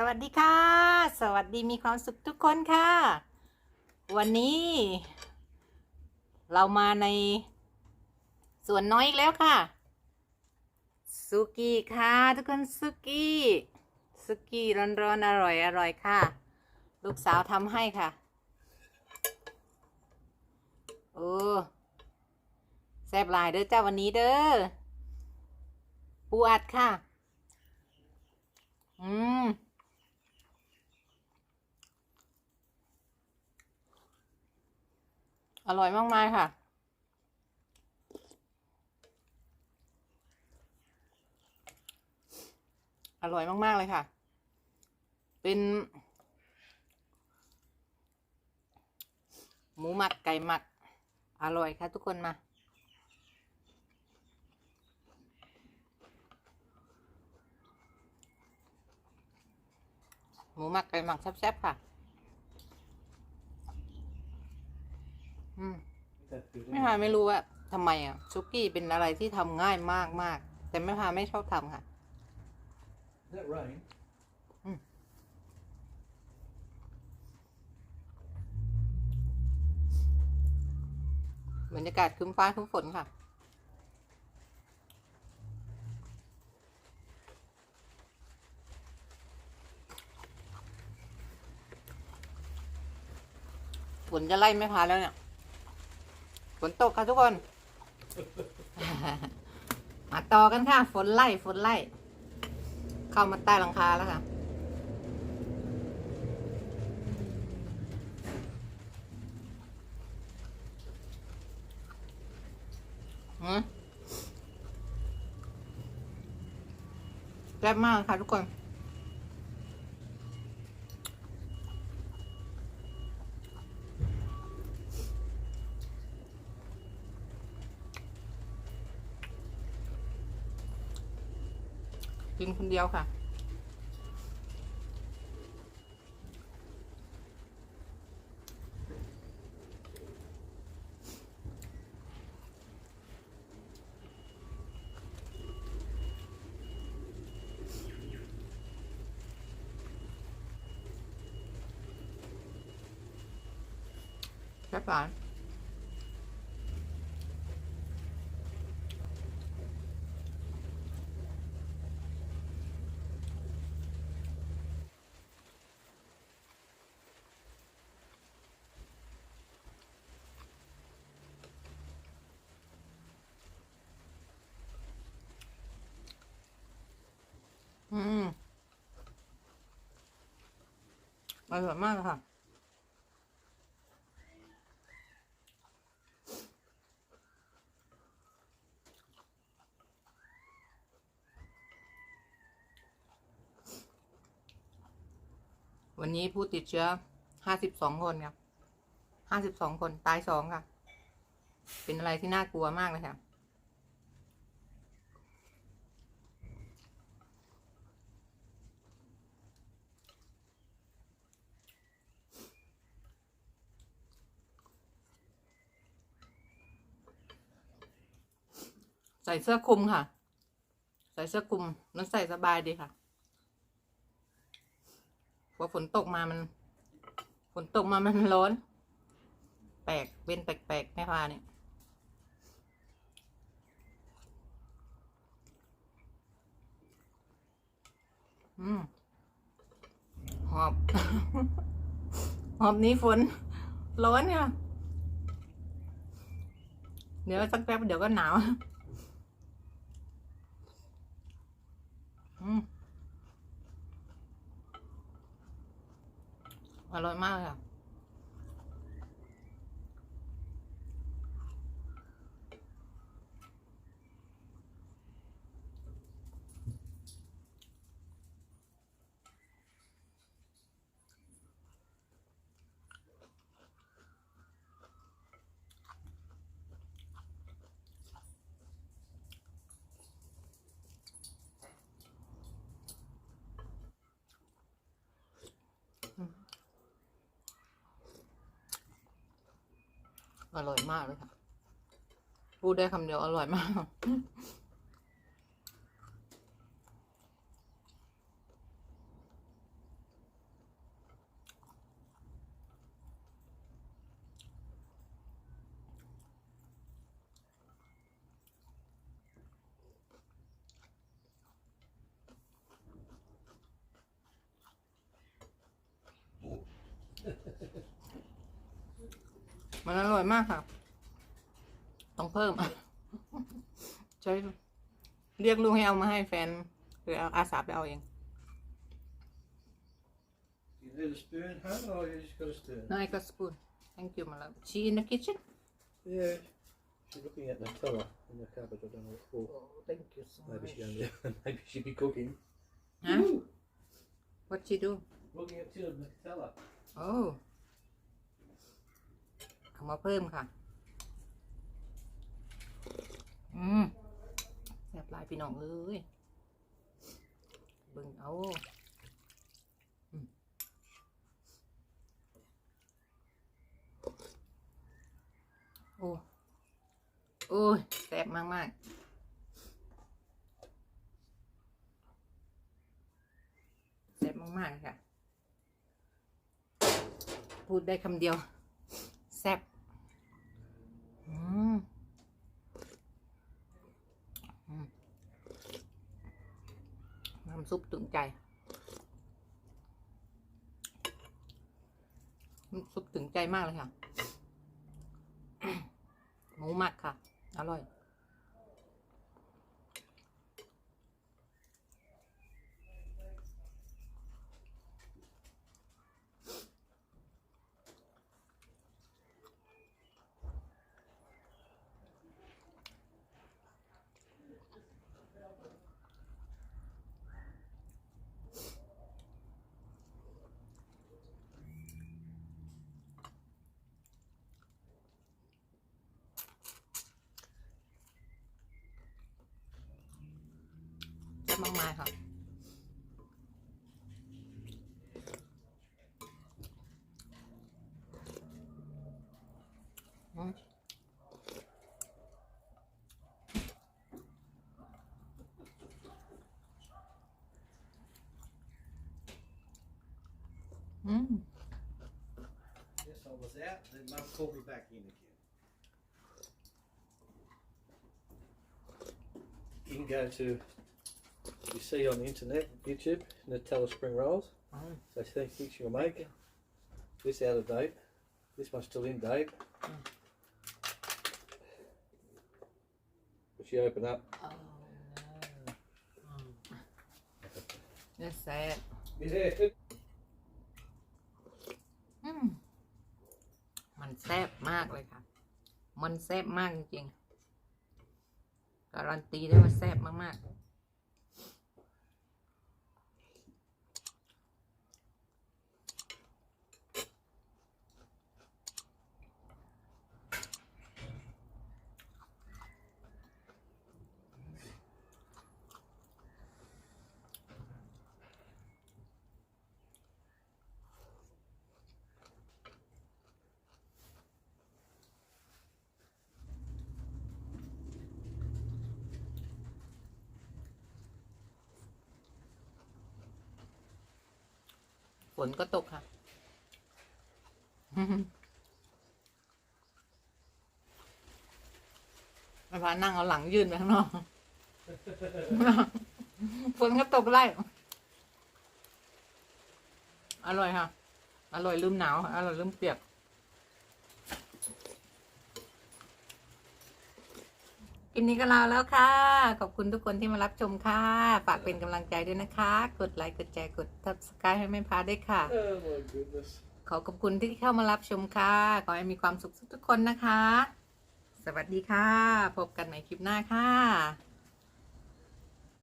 สวัสดีค่ะ สวัสดีมีความสุขทุกคนค่ะ วันนี้ เรามาในสวนน้อยอีกแล้วค่ะสุกี้ค่ะ ทุกคนสุกี้สุกี้ร้อนๆอร่อยอร่อยค่ะ ลูกสาวทำให้ค่ะโอ้แซ่บหลายเด้อจ้าวันนี้เด้อปูอัดค่ะ อืม อร่อยมาก ๆ ค่ะ อร่อยมาก ๆ เลยค่ะ เป็น หมูหมักไก่หมัก อร่อยค่ะทุกคนมาหมูหมักไก่หมักแซ่บๆค่ะ อืมไม่พาไม่รู้ว่าทำไมอะซุกี้เป็นอะไรที่ทำง่ายมากมากๆแต่ไม่พาไม่ชอบทำค่ะ Is that rain? บรรยากาศครึ้มฟ้าครึ้มฝนค่ะ ฝนจะไล่ไม่พาแล้วเนี่ย ฝนตกค่ะทุกคน มาต่อกันค่ะ ฝนไล่ฝนไล่ เข้ามาใต้หลังคาแล้วค่ะ แซ่บมากค่ะทุกคน กินคนเดียวค่ะแซ่ อืมอร่อยมากค่ะ วันนี้ผู้ติดเชื้อห้าสิบสองคนครับห้าสิบสองคนตายสองค่ะ เป็นอะไรที่น่ากลัวมากเลยค่ะ ใส่เสื้อคลุมค่ะ ใส่เสื้อคลุม มันใส่สบายดีค่ะพอฝนตกมามัน ฝนตกมามันร้อน แปลกเป็นแปลกๆแม่พาเนี่ยอืมหอบ หอบนี้ฝน ร้อนค่ะ เดี๋ยวสักแป๊บเดี๋ยวก็หนาว อร่อยมากค่ะ อร่อยมากเลยค่ะ พูดได้คำเดียวอร่อยมาก มันอร่อยมากค่ะ ต้องเพิ่มช่วยเรียกลูกให้เอามาให้แฟน หรือเอาอาสาไปเอาเอง You need a spoon, Han, or you just got a spoon? No I got spoon thank you my love she in the kitchen Yeah. She's looking at Nutella in the cupboard. I don't know what for. oh thank you so Maybe much she only, maybe she'd be cooking. huh what she do Looking at tin of Nutella. เอามาเพิ่มค่ะ อืมแซ่บลายพี่น้องเอ้ยเบิ่งเอาโอ้โอ้ยแซ่บมากมากแซ่บมากๆค่ะ พูดได้คำเดียว แซ่บน้ำซุปถึงใจน้ำซุปถึงใจมากเลยค่ะ หมูหมักค่ะ อร่อย แซ่บมากๆค่ะ อืมอืม Yes, I was out. Then Mum called me back in again. You can go to, you see on the internet, YouTube, Nutella spring rolls. อืม So see things you'll make. This out of date. This one's still in date. Mm. But you open up. โอ้ no เนี่ยแซ่บ Yeah. อืมมันแซ่บมากเลยค่ะ มันแซ่บมากจริงๆ การันตีได้ว่าแซ่บมากๆ ฝนก็ตกค่ะ มาพานั่งเอาหลังยื่นไปข้างนอกฝนก็ตกไล่อร่อยค่ะ อร่อยลืมหนาว อร่อยลืมเปียก ลิปนี้ก็ลาแล้วค่ะ ขอบคุณทุกคนที่มารับชมค่ะ ฝากเป็นกำลังใจด้วยนะคะ กดไลค์ กดแชร์ กด subscribe ให้แม่พาด้วยค่ะ Oh my goodness. ขอขอบคุณที่เข้ามารับชมค่ะ ขอให้มีความสุขทุกๆคนนะคะ สวัสดีค่ะ พบกันใหม่คลิปหน้าค่ะ